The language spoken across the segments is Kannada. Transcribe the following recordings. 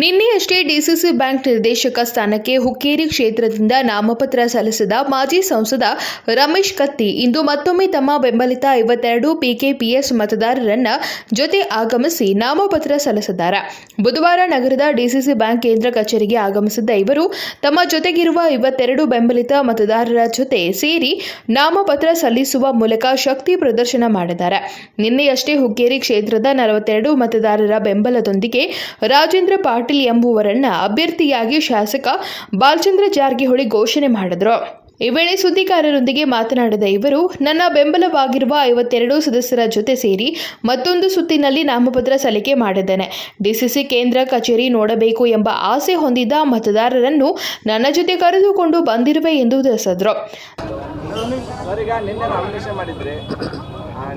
ನಿನ್ನೆಯಷ್ಟೇ ಡಿಸಿಸಿ ಬ್ಯಾಂಕ್ ನಿರ್ದೇಶಕ ಸ್ಥಾನಕ್ಕೆ ಹುಕ್ಕೇರಿ ಕ್ಷೇತ್ರದಿಂದ ನಾಮಪತ್ರ ಸಲ್ಲಿಸಿದ ಮಾಜಿ ಸಂಸದ ರಮೇಶ್ ಕತ್ತಿ ಇಂದು ಮತ್ತೊಮ್ಮೆ ತಮ್ಮ ಬೆಂಬಲಿತ ಐವತ್ತೆರಡು ಪಿಕೆಪಿಎಸ್ ಮತದಾರರನ್ನ ಜೊತೆ ಆಗಮಿಸಿ ನಾಮಪತ್ರ ಸಲ್ಲಿಸಿದ್ದಾರೆ. ಬುಧವಾರ ನಗರದ ಡಿಸಿಸಿ ಬ್ಯಾಂಕ್ ಕೇಂದ್ರ ಕಚೇರಿಗೆ ಆಗಮಿಸಿದ್ದ ಇವರು ತಮ್ಮ ಜೊತೆಗಿರುವ ಐವತ್ತೆರಡು ಬೆಂಬಲಿತ ಮತದಾರರ ಜೊತೆ ಸೇರಿ ನಾಮಪತ್ರ ಸಲ್ಲಿಸುವ ಮೂಲಕ ಶಕ್ತಿ ಪ್ರದರ್ಶನ ಮಾಡಿದ್ದಾರೆ. ನಿನ್ನೆಯಷ್ಟೇ ಹುಕ್ಕೇರಿ ಕ್ಷೇತ್ರದ ನಲವತ್ತೆರಡು ಮತದಾರರ ಬೆಂಬಲದೊಂದಿಗೆ ರಾಜೇಂದ್ರ ಪಾಟೀಲ್ ಎಂಬುವರನ್ನ ಅಭ್ಯರ್ಥಿಯಾಗಿ ಶಾಸಕ ಬಾಲಚಂದ್ರ ಜಾರಕಿಹೊಳಿ ಘೋಷಣೆ ಮಾಡಿದ್ರು. ಈ ವೇಳೆ ಸುದ್ದಿಗಾರರೊಂದಿಗೆ ಮಾತನಾಡಿದ ಇವರು, ನನ್ನ ಬೆಂಬಲವಾಗಿರುವ ಐವತ್ತೆರಡು ಸದಸ್ಯರ ಜೊತೆ ಸೇರಿ ಮತ್ತೊಂದು ಸುತ್ತಿನಲ್ಲಿ ನಾಮಪತ್ರ ಸಲ್ಲಿಕೆ ಮಾಡಿದ್ದೇನೆ. ಡಿಸಿಸಿ ಕೇಂದ್ರ ಕಚೇರಿ ನೋಡಬೇಕು ಎಂಬ ಆಸೆ ಹೊಂದಿದ್ದ ಮತದಾರರನ್ನು ನನ್ನ ಜೊತೆ ಕರೆದುಕೊಂಡು ಬಂದಿರುವೆ ಎಂದು ತಿಳಿಸಿದ್ರು.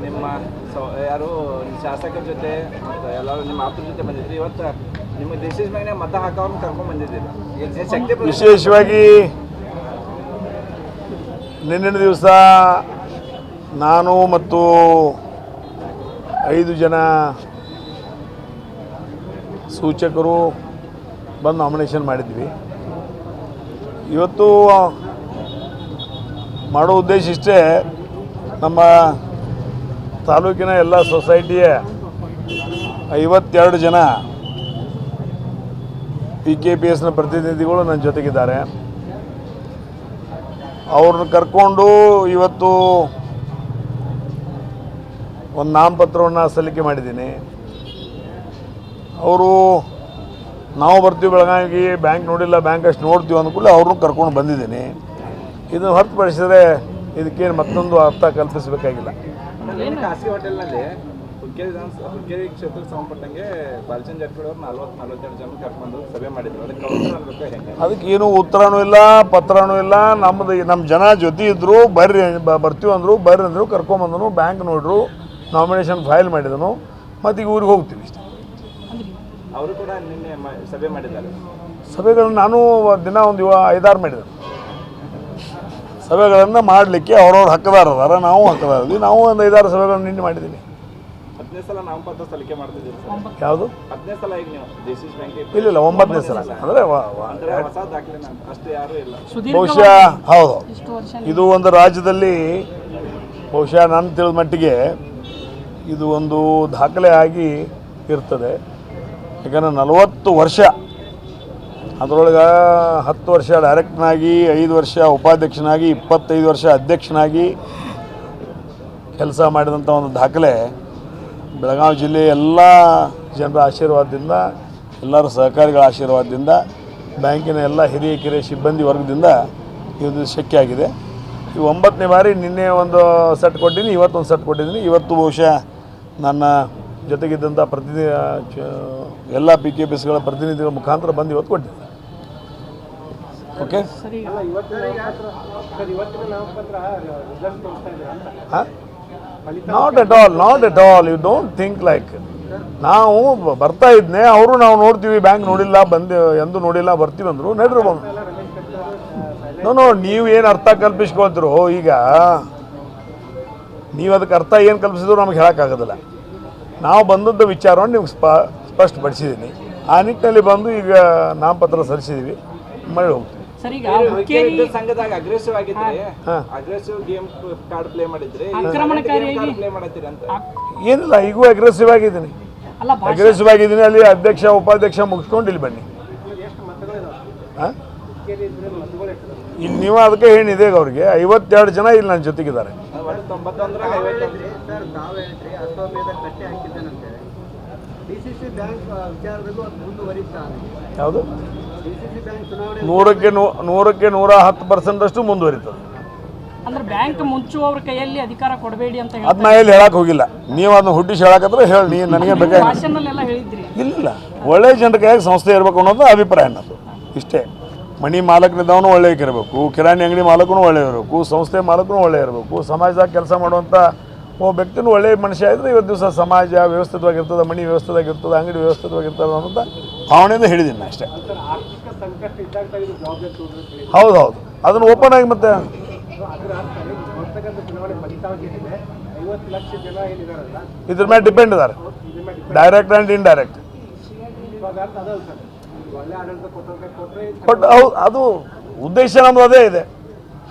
ನಿಮ್ಮ ಶಾಸಕರ ಜೊತೆ ಎಲ್ಲರೂ ನಿಮ್ಮ ಆಪ್ತರ ಜೊತೆ ಬಂದಿದ್ರಿ ಇವತ್ತು ವಿಶೇಷವಾಗಿ ನಿನ್ನಿನ ದಿವಸ ನಾನು ಮತ್ತು ಐದು ಜನ ಸೂಚಕರು ಬಂದು ನಾಮಿನೇಷನ್ ಮಾಡಿದ್ವಿ. ಇವತ್ತು ಮಾಡೋ ಉದ್ದೇಶ ಇಷ್ಟೇ, ನಮ್ಮ ತಾಲೂಕಿನ ಎಲ್ಲ ಸೊಸೈಟಿಯ ಐವತ್ತೆರಡು ಜನ ಪಿ ಕೆ ಪಿ ಎಸ್ನ ಪ್ರತಿನಿಧಿಗಳು ನನ್ನ ಜೊತೆಗಿದ್ದಾರೆ. ಅವ್ರನ್ನ ಕರ್ಕೊಂಡು ಇವತ್ತು ಒಂದು ನಾಮಪತ್ರವನ್ನು ಸಲ್ಲಿಕೆ ಮಾಡಿದ್ದೀನಿ. ಅವರು ನಾವು ಬರ್ತೀವಿ ಬೆಳಗಾವಿಗೆ, ಬ್ಯಾಂಕ್ ನೋಡಿಲ್ಲ, ಬ್ಯಾಂಕ್ ಅಷ್ಟು ನೋಡ್ತೀವಿ ಅಂದ್ಕೂಡ ಅವ್ರನ್ನೂ ಕರ್ಕೊಂಡು ಬಂದಿದ್ದೀನಿ. ಇದನ್ನು ಹೊರತುಪಡಿಸಿದ್ರೆ ಇದಕ್ಕೇನು ಮತ್ತೊಂದು ಅರ್ಥ ಕಲ್ಪಿಸಬೇಕಾಗಿಲ್ಲ. ಹುಕ್ಕೇರಿ ಹುಕ್ಕೇರಿ ಕ್ಷೇತ್ರಕ್ಕೆ ಸಂಬಂಧಪಟ್ಟಂಗೆ ಬಾಲಚಂದ್ರ ಜಾರಕಿಹೊಳಿ ಅವ್ರು ನಲ್ವತ್ತು ನಲ್ವತ್ತೆರಡು ಜನ ಕರ್ಕೊಂಡು ಸಭೆ ಮಾಡಿದ್ರು. ಅದಕ್ಕೆ ಹೆಂಗೆ ಅದಕ್ಕೆ ಏನು ಉತ್ತರನೂ ಇಲ್ಲ ಪತ್ರನೂ ಇಲ್ಲ. ನಮ್ದು ನಮ್ಮ ಜನ ಜೊತೆ ಇದ್ರು ಬರ್ರಿ ಬರ್ತೀವಿ ಅಂದರು ಬರ್ರಿ ಅಂದರು ಕರ್ಕೊಂಬಂದನು ಬ್ಯಾಂಕ್ ನೋಡ್ರು ನಾಮಿನೇಷನ್ ಫೈಲ್ ಮಾಡಿದನು ಮತ್ತು ಈಗ ಊರಿಗೆ ಹೋಗ್ತೀವಿ ಇಷ್ಟೇ ಅವರು ಕೂಡ ನಿನ್ನೆ ಸಭೆ ಮಾಡಿದ್ದಾರೆ. ಸಭೆಗಳನ್ನ ನಾನು ದಿನ ಒಂದು ಇವ ಐದಾರು ಮಾಡಿದೆ. ಸಭೆಗಳನ್ನು ಮಾಡಲಿಕ್ಕೆ ಅವ್ರವ್ರ ಹಕ್ಕದಾರ ನಾವು ಹಕ್ಕದಾರ ನಾವು ಒಂದು ಐದಾರು ಸಭೆಗಳನ್ನು ನಿನ್ನೆ ಮಾಡಿದ್ದೀನಿ ಹತ್ತನೇ ಸಲ ನಾಮಪತ್ರ ಸಲ್ಲಿಕೆ ಮಾಡ್ತಿದ್ದೀರಿ ಸರ್. ಯಾವುದು? ಹತ್ತನೇ ಸಲ ಈಗ ನೀವು ಡಿಸಿಸ್ ಬ್ಯಾಂಕ್ ಇಲ್ಲ ಇಲ್ಲ ಒಂಬತ್ತನೇ ಸಲ. ಅಂದರೆ ಅಂದ್ರೆ ಹೊಸ ದಾಖಲೆ ನಾನು. ಅಷ್ಟು ಯಾರೂ ಇಲ್ಲ. ಬಹುಶಃ ಹೌದು. ಇದು ಒಂದು ರಾಜ್ಯದಲ್ಲಿ ಬಹುಶಃ ನನ್ನ ತಿಳಿದ ಮಟ್ಟಿಗೆ ಇದು ಒಂದು ದಾಖಲೆ ಆಗಿ ಇರ್ತದೆ. ಯಾಕಂದರೆ ನಲವತ್ತು ವರ್ಷ ಅದರೊಳಗೆ ಹತ್ತು ವರ್ಷ ಡೈರೆಕ್ಟ್ನಾಗಿ ಐದು ವರ್ಷ ಉಪಾಧ್ಯಕ್ಷನಾಗಿ ಇಪ್ಪತ್ತೈದು ವರ್ಷ ಅಧ್ಯಕ್ಷನಾಗಿ ಕೆಲಸ ಮಾಡಿದಂಥ ಒಂದು ದಾಖಲೆ ಬೆಳಗಾವಿ ಜಿಲ್ಲೆ ಎಲ್ಲ ಜನರ ಆಶೀರ್ವಾದದಿಂದ ಎಲ್ಲರ ಸಹಕಾರಿಗಳ ಆಶೀರ್ವಾದದಿಂದ ಬ್ಯಾಂಕಿನ ಎಲ್ಲ ಹಿರಿಯ ಕಿರಿಯ ಸಿಬ್ಬಂದಿ ವರ್ಗದಿಂದ ಇದು ಶಕ್ಯ ಆಗಿದೆ. ಈ ಒಂಬತ್ತನೇ ಬಾರಿ ನಿನ್ನೆ ಒಂದು ಸೆಟ್ ಕೊಟ್ಟಿದ್ದೀನಿ ಇವತ್ತೊಂದು ಸೆಟ್ ಕೊಟ್ಟಿದ್ದೀನಿ. ಇವತ್ತು ಬಹುಶಃ ನನ್ನ ಜೊತೆಗಿದ್ದಂಥ ಪ್ರತಿನಿಧಿ ಚ- ಎಲ್ಲ ಪಿ ಕೆ ಪಿ ಎಸ್ಗಳ ಪ್ರತಿನಿಧಿಗಳ ಮುಖಾಂತರ ಬಂದು ಇವತ್ತು ಕೊಟ್ಟಿದ್ದೀನಿ. Okay not at all not at all you don't think like ನಾವು ಬರ್ತಾ ಇದ್ನೆ, ಅವರು ನಾವು ನೋಡ್ತೀವಿ ಬ್ಯಾಂಕ್ ನೋಡಿಲ್ಲ, ಬಂದು ಎಂದು ನೋಡಿಲ್ಲ, ಬರ್ತೀವಿ ಅಂದರು ನೋ ನೋ ನೀವು ಏನು ಅರ್ಥ ಕಲ್ಪಿಸ್ಕೊಳ್ತಿರೋ ಈಗ ನೀವು ಅದಕ್ಕೆ ಅರ್ಥ ಏನು ಕಲ್ಪಿಸಿದ್ರು ನಮ್ಗೆ ಹೇಳೋಕ್ಕಾಗೋದಿಲ್ಲ ನಾವು ಬಂದದ್ದು ವಿಚಾರವನ್ನು ನಿಮ್ಗೆ ಸ್ಪ ಸ್ಪಷ್ಟಪಡಿಸಿದ್ದೀನಿ ಆ ನಿಟ್ಟಿನಲ್ಲಿ ಬಂದು ಈಗ ನಾಮಪತ್ರ ಸಲ್ಲಿಸಿದ್ದೀವಿ ಮಳೆ ಹೋಗ್ತೀವಿ. ಸರ್ ಈಗ ಹುಕ್ಕೇರಿ ಹುಕ್ಕೇರಿ ಸಂಘದಾಗ ಅಗ್ರೆಸಿವ್ ಆಗಿದ್ರಿ ಅಗ್ರೆಸಿವ್ ಗೇಮ್ ಕಾರ್ಡ್ ಪ್ಲೇ ಮಾಡಿದ್ರಿ ಆಕ್ರಮಣಕಾರಿಯಾಗಿ- ಪ್ಲೇ ಮಾಡತ್ತೀರಿ ಅಂತ. ಏನಿಲ್ಲ ಈಗೂ ಅಗ್ರೆಸಿವ್ ಆಗಿದ್ದೀನಿ. ಅಗ್ರೆಸಿವ್ ಆಗಿದ್ದೀನಿ ಅಲ್ಲಿ ಅಧ್ಯಕ್ಷ ಉಪಾಧ್ಯಕ್ಷ ಮುಗಿಸ್ಕೊಂಡು ಇಲ್ಲಿ ಬನ್ನಿ. ಇಲ್ಲಿ ನೀವು ಅದಕ್ಕೆ ಹೇಳಿದೆ ಈಗ ಅವ್ರಿಗೆ? ಐವತ್ತೆರಡು ಜನ ಇಲ್ಲಿ ನನ್ನ ಜೊತೆಗಿದ್ದಾರೆ. ಯಾವುದು? ನೂರಕ್ಕೆ ನೂ ನೂರಕ್ಕೆ ನೂರ ಹತ್ತು ಪರ್ಸೆಂಟಷ್ಟು ಮುಂದುವರಿತದೆ. ಅಂದ್ರೆ ಬ್ಯಾಂಕ್ ಮುಂಚುವವ್ರ ಕೈಯಲ್ಲಿ ಅಧಿಕಾರ ಕೊಡಬೇಡಿ ಅಂತ ಅದು ನಾ ಎಲ್ಲಿ ಹೇಳಕ್ಕೆ ಹೋಗಿಲ್ಲ. ನೀವು ಅದನ್ನ ಹುಟ್ಟಿಸಿ ಹೇಳಕತ್ರ ಹೇಳಿ ನೀ ನನಗೆ ಬೇಕಾಗಿ ಇಲ್ಲ. ಒಳ್ಳೆ ಜನರ ಕೈಯಾಗ ಸಂಸ್ಥೆ ಇರಬೇಕು ಅನ್ನೋದು ಅಭಿಪ್ರಾಯ ಅನ್ನೋದು ಇಷ್ಟೇ. ಮನಿ ಮಾಲಕನಿದ್ದವನು ಒಳ್ಳೆ ಇರಬೇಕು. ಕಿರಾಣಿ ಅಂಗಡಿ ಮಾಲಕನು ಒಳ್ಳೆ ಇರಬೇಕು. ಸಂಸ್ಥೆ ಮಾಲಕನು ಒಳ್ಳೆ ಇರಬೇಕು. ಸಮಾಜದಾಗ ಕೆಲಸ ಮಾಡುವಂಥ ಒಬ್ಬ ವ್ಯಕ್ತಿನೂ ಒಳ್ಳೆ ಮನುಷ್ಯ ಇದ್ದರೆ ಇವತ್ತು ದಿವಸ ಸಮಾಜ ವ್ಯವಸ್ಥಿತವಾಗಿರ್ತದೆ, ಮನಿ ವ್ಯವಸ್ಥಿತವಾಗಿರ್ತದೆ, ಅಂಗಡಿ ವ್ಯವಸ್ಥಿತವಾಗಿರ್ತದೆ ಅನ್ನೋಂಥ ಭಾವನೆಯಿಂದ ಹೇಳಿದ್ದೀನಿ ನಾನು ಅಷ್ಟೇ. ಹೌದು ಹೌದು ಅದನ್ನು ಓಪನ್ ಆಗಿ ಮತ್ತೆ ಇದ್ರ ಮೇಲೆ ಡಿಪೆಂಡ್ ಇದ್ದಾರೆ. ಡೈರೆಕ್ಟ್ ಆ್ಯಂಡ್ ಇಂಡೈರೆಕ್ಟ್ ಬಟ್ ಅವು ಅದು ಉದ್ದೇಶ ನಮ್ಮದು ಅದೇ ಇದೆ.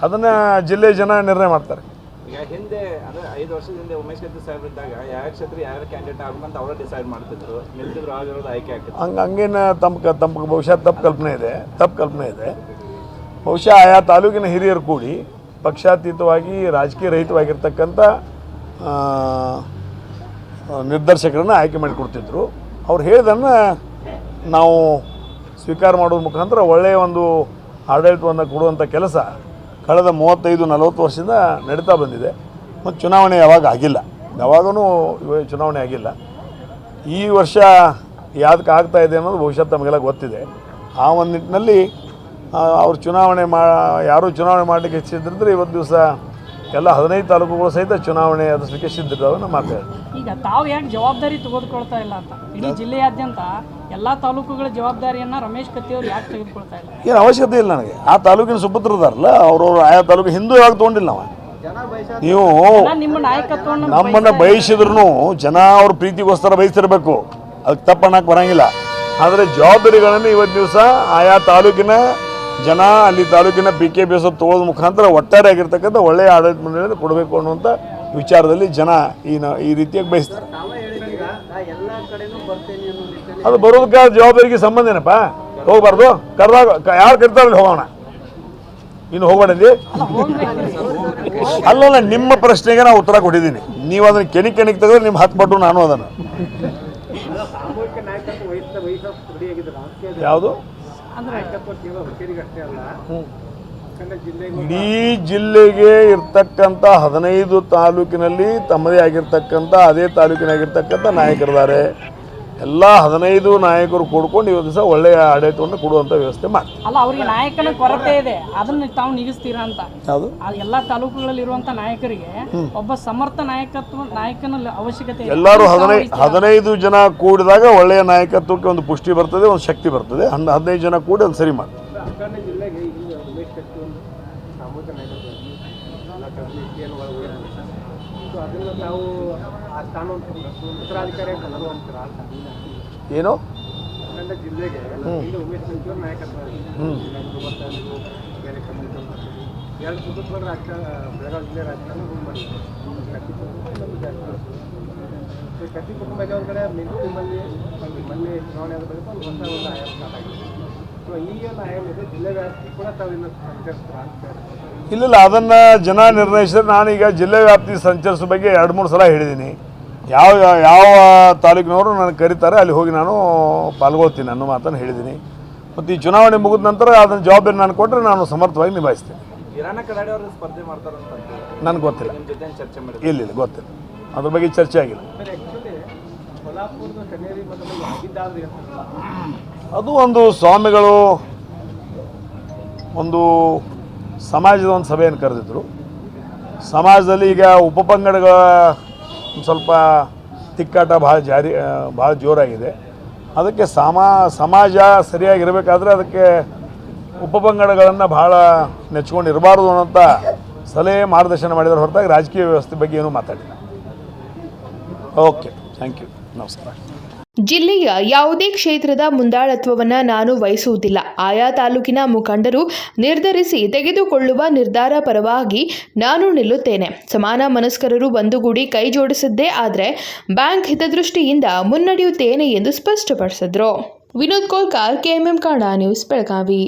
ಅದನ್ನು ಜಿಲ್ಲೆ ಜನ ನಿರ್ಣಯ ಮಾಡ್ತಾರೆ. ಈಗ ಹಿಂದೆ, ಅಂದ್ರೆ ಐದು ವರ್ಷದ ಹಿಂದೆ ಉಮೇಶ್ ಕತ್ತಿ ಸಾಹೇಬ್ ಇದ್ದಾಗ ಯಾವ ಕ್ಷೇತ್ರ, ಯಾರ ಕ್ಯಾಂಡಿಡೇಟ್ ಆಗ್ಬೇಕಂತ ಅವರೇ ಡಿಸೈಡ್ ಮಾಡ್ತಿದ್ರು. ನಿಲ್ತಿದ್ರು ಆಗಿರೋದು ಆಯ್ಕೆ ಆಗ್ತಿತ್ತು. ಹಂಗೆ, ಹಂಗೇನು ತಮ್ಮ ತಮ್ಮ ಬಹುಶಃ ತಪ್ಪು ಕಲ್ಪನೆ ಇದೆ, ತಪ್ಪು ಕಲ್ಪನೆ ಇದೆ. ಬಹುಶಃ ಆಯಾ ತಾಲೂಕಿನ ಹಿರಿಯರು ಕೂಡಿ ಪಕ್ಷಾತೀತವಾಗಿ, ರಾಜಕೀಯ ರಹಿತವಾಗಿರ್ತಕ್ಕಂಥ ನಿರ್ದೇಶಕರನ್ನು ಆಯ್ಕೆ ಮಾಡಿಕೊಡ್ತಿದ್ರು. ಅವ್ರು ಹೇಳಿದನ್ನು ನಾವು ಸ್ವೀಕಾರ ಮಾಡೋದ್ರ ಮುಖಾಂತರ ಒಳ್ಳೆಯ ಒಂದು ಆಡಳಿತವನ್ನು ಕೊಡುವಂಥ ಕೆಲಸ ಕಳೆದ ಮೂವತ್ತೈದು, ನಲವತ್ತು ವರ್ಷದಿಂದ ನಡೀತಾ ಬಂದಿದೆ. ಮತ್ತು ಚುನಾವಣೆ ಯಾವಾಗ ಆಗಿಲ್ಲ. ಯಾವಾಗೂ ಚುನಾವಣೆ ಆಗಿಲ್ಲ. ಈ ವರ್ಷ ಯಾವ್ದಕ್ಕೆ ಆಗ್ತಾ ಇದೆ ಅನ್ನೋದು ಭವಿಷ್ಯ ತಮಗೆಲ್ಲ ಗೊತ್ತಿದೆ. ಆ ಒಂದು ನಿಟ್ಟಿನಲ್ಲಿ ಅವ್ರು ಚುನಾವಣೆ ಮಾ, ಯಾರೂ ಚುನಾವಣೆ ಮಾಡಲಿಕ್ಕೆ ಸಿದ್ಧರಿದ್ರೆ ಇವತ್ತು ದಿವಸ ಎಲ್ಲ ಹದಿನೈದು ತಾಲೂಕುಗಳು ಸಹಿತ ಚುನಾವಣೆ ಎದುರಿಸಲಿಕ್ಕೆ ಸಿದ್ಧರಿದ್ದಾವೆ ಮಾತಾಡಿ ಈಗ ತಾವು ಯಾಕೆ ಜವಾಬ್ದಾರಿ ತೆಗೆದುಕೊಳ್ತಾ ಇಲ್ಲ ಅಂತ? ಇಡೀ ಜಿಲ್ಲೆಯಾದ್ಯಂತ ಎಲ್ಲಾ ತಾಲೂಕುಗಳ ಜವಾಬ್ದಾರಿಯನ್ನ ರಮೇಶ್ ಕತ್ತಿಯವರು ಯಾಕೆ ತೆಗೆದುಕೊಳ್ತಾ ಇಲ್ಲ? ಏನು ಅವಶ್ಯಕತೆ ಇಲ್ಲ ನನಗೆ. ಆ ತಾಲೂಕಿನ ಸುಪುತ್ರದಾರಲ್ಲ ಅವ್ರವ್ರು ಆಯಾ ತಾಲೂಕು ಹಿಂದೂ ಯಾವಾಗ ತೊಗೊಂಡಿಲ್ಲ ನಾವು ನೀವು ನಮ್ಮನ್ನು ಬಯಸಿದ್ರು ಜನ ಅವ್ರ ಪ್ರೀತಿಗೋಸ್ಕರ ಬಯಸಿರಬೇಕು ಅದಕ್ಕೆ ತಪ್ಪಣ್ಣಕ್ಕೆ ಬರಂಗಿಲ್ಲ. ಆದರೆ ಜವಾಬ್ದಾರಿಗಳನ್ನು ಇವತ್ತು ದಿವಸ ಆಯಾ ತಾಲೂಕಿನ ಜನ ಅಲ್ಲಿ ತಾಲೂಕಿನ ಪಿ ಕೆ ಬಿ ಎಸ್ ತೊಗೊಳೋದ್ ಮುಖಾಂತರ ಒಟ್ಟಾರೆ ಆಗಿರ್ತಕ್ಕಂಥ ಒಳ್ಳೆಯ ಆಡಳಿತ ಮಂಡಳಿಯನ್ನು ಕೊಡಬೇಕು ಅನ್ನುವಂಥ ವಿಚಾರದಲ್ಲಿ ಜನ ಈ ಈ ರೀತಿಯಾಗಿ ಬಯಸ್ತಾರೆ. ಅದು ಬರೋದಕ್ಕೆ ಜವಾಬ್ದಾರಿಗೆ ಸಂಬಂಧ ಏನಪ್ಪ? ಹೋಗ್ಬಾರ್ದು? ಕರೆದಾಗ ಯಾರು ಕರಿತಾರಲ್ಲಿ ಹೋಗೋಣ? ಇನ್ನು ಹೋಗ್ಬೇಡಿ ಅಲ್ಲಲ್ಲ ನಿಮ್ಮ ಪ್ರಶ್ನೆಗೆ ನಾವು ಉತ್ತರ ಕೊಟ್ಟಿದ್ದೀನಿ. ನೀವು ಅದನ್ನು ಕೆಣಿ ಕೆಣಿಗೆ ತೆಗೆದ್ರೆ ನಿಮ್ಮ ಹತ್ತು ಪಟ್ಟು ನಾನು ಅದನ್ನು. ಯಾವುದು? ಇಡೀ ಜಿಲ್ಲೆಗೆ ಇರ್ತಕ್ಕಂಥ ಹದಿನೈದು ತಾಲೂಕಿನಲ್ಲಿ ತಮ್ಮದೇ ಆಗಿರ್ತಕ್ಕಂಥ ಅದೇ ತಾಲೂಕಿನಾಗಿರ್ತಕ್ಕಂಥ ನಾಯಕರಿದ್ದಾರೆ. ಎಲ್ಲ ಹದಿನೈದು ನಾಯಕರು ಕೂಡ್ಕೊಂಡು ಇವತ್ತು ದಿವಸ ಒಳ್ಳೆಯ ಆಡಳಿತವನ್ನು ಕೊಡುವಂಥ ವ್ಯವಸ್ಥೆ ಮಾಡಿ. ಅಲ್ಲ ಅವರಿಗೆ ನಾಯಕನ ಕೊರತೆ ಇದೆ. ಅದನ್ನ ತಾವು ನಿಗಿಸ್ತೀರಾ ಅಂತ. ಯಾವುದು? ಎಲ್ಲ ಎಲ್ಲಾ ತಾಲೂಕುಗಳಲ್ಲಿ ಇರುವಂತ ನಾಯಕರಿಗೆ ಒಬ್ಬ ಸಮರ್ಥ ನಾಯಕತ್ವ ನಾಯಕನ ಅವಶ್ಯಕತೆ ಇದೆ. ಎಲ್ಲರೂ ಹದಿನೈದು? ಹದಿನೈದು ಜನ ಕೂಡಿದಾಗ ಒಳ್ಳೆಯ ನಾಯಕತ್ವಕ್ಕೆ ಒಂದು ಪುಷ್ಟಿ ಬರ್ತದೆ ಒಂದು ಶಕ್ತಿ ಬರ್ತದೆ. ಹನ್ ಹದಿನೈದು ಜನ ಕೂಡಿ ಒಂದು ಸರಿ ಮಾಡಿ. ಅಕ್ಕನ ಜಿಲ್ಲೆಗೆ ಈಗ ಉಮೇಶ್ ಕತ್ತಿ ಒಂದು ಸಾಮೂಹಿಕ ನಾಯಕತ್ವ ಎಲ್ಲ ಕಮ್ಯುನಿಟಿಯನ್ನು ಒಳಗೆ ಸೊ ಅದನ್ನು ತಾವು ಆ ಸ್ಥಾನವನ್ನು ಉತ್ತರಾಧಿಕಾರಿ ಎಲ್ಲರೂ ಅಂತೀರ? ಏನು? ಮೊನ್ನೆ ಚುನಾವಣೆ ಇಲ್ಲಿಲ್ಲ ಅದನ್ನು ಜನ ನಿರ್ಣಯಿಸಿದ್ರೆ ನಾನೀಗ ಜಿಲ್ಲೆ ವ್ಯಾಪ್ತಿ ಸಂಚರಿಸೋ ಬಗ್ಗೆ ಎರಡು ಮೂರು ಸಲ ಹೇಳಿದ್ದೀನಿ. ಯಾವ ಯಾವ ತಾಲೂಕಿನವರು ನನಗೆ ಕರೀತಾರೆ ಅಲ್ಲಿ ಹೋಗಿ ನಾನು ಪಾಲ್ಗೊಳ್ತೀನಿ ಅನ್ನೋ ಮಾತನ್ನು ಹೇಳಿದ್ದೀನಿ. ಮತ್ತು ಈ ಚುನಾವಣೆ ಮುಗಿದ ನಂತರ ಅದನ್ನು ಜವಾಬ್ದಾರಿ ನಾನು ಕೊಟ್ಟರೆ ನಾನು ಸಮರ್ಥವಾಗಿ ನಿಭಾಯಿಸ್ತೀನಿ. ನನಗೆ ಗೊತ್ತಿಲ್ಲ. ಇಲ್ಲ ಇಲ್ಲ ಗೊತ್ತಿಲ್ಲ. ಅದ್ರ ಬಗ್ಗೆ ಚರ್ಚೆ ಆಗಿಲ್ಲ. ಅದು ಒಂದು ಸ್ವಾಮಿಗಳು ಒಂದು ಸಮಾಜದ ಒಂದು ಸಭೆಯನ್ನು ಕರೆದಿದ್ದರು ಸಮಾಜದಲ್ಲಿ ಈಗ ಉಪಪಂಗಡಗಳ ಸ್ವಲ್ಪ ತಿಕ್ಕಾಟ ಭಾಳ ಜಾರಿ ಭಾಳ ಜೋರಾಗಿದೆ. ಅದಕ್ಕೆ ಸಮಾ, ಸಮಾಜ ಸರಿಯಾಗಿರಬೇಕಾದ್ರೆ ಅದಕ್ಕೆ ಉಪಪಂಗಡಗಳನ್ನು ಭಾಳ ನೆಚ್ಚಿಕೊಂಡಿರಬಾರ್ದು ಇರಬಾರ್ದು ಅನ್ನೋಂಥ ಸಲಹೆ ಮಾರ್ಗದರ್ಶನ ಮಾಡಿದ್ರೆ ಹೊರತಾಗಿ ರಾಜಕೀಯ ವ್ಯವಸ್ಥೆ ಬಗ್ಗೆ ಏನೂ ಮಾತಾಡಿಲ್ಲ. Okay, thank you. ನಮಸ್ಕಾರ. ಜಿಲ್ಲೆಯ ಯಾವುದೇ ಕ್ಷೇತ್ರದ ಮುಂದಾಳತ್ವವನ್ನು ನಾನು ವಹಿಸುವುದಿಲ್ಲ. ಆಯಾ ತಾಲೂಕಿನ ಮುಖಂಡರು ನಿರ್ಧರಿಸಿ ತೆಗೆದುಕೊಳ್ಳುವ ನಿರ್ಧಾರ ಪರವಾಗಿ ನಾನು ನಿಲ್ಲುತ್ತೇನೆ. ಸಮಾನ ಮನಸ್ಕರರು ಒಂದುಗೂಡಿ ಕೈ ಜೋಡಿಸಿದ್ದೇ ಆದರೆ ಬ್ಯಾಂಕ್ ಹಿತದೃಷ್ಟಿಯಿಂದ ಮುನ್ನಡೆಯುತ್ತೇನೆ ಎಂದು ಸ್ಪಷ್ಟಪಡಿಸಿದ್ರು. Vinod Kolkar, KMM Kannada news, Belagavi.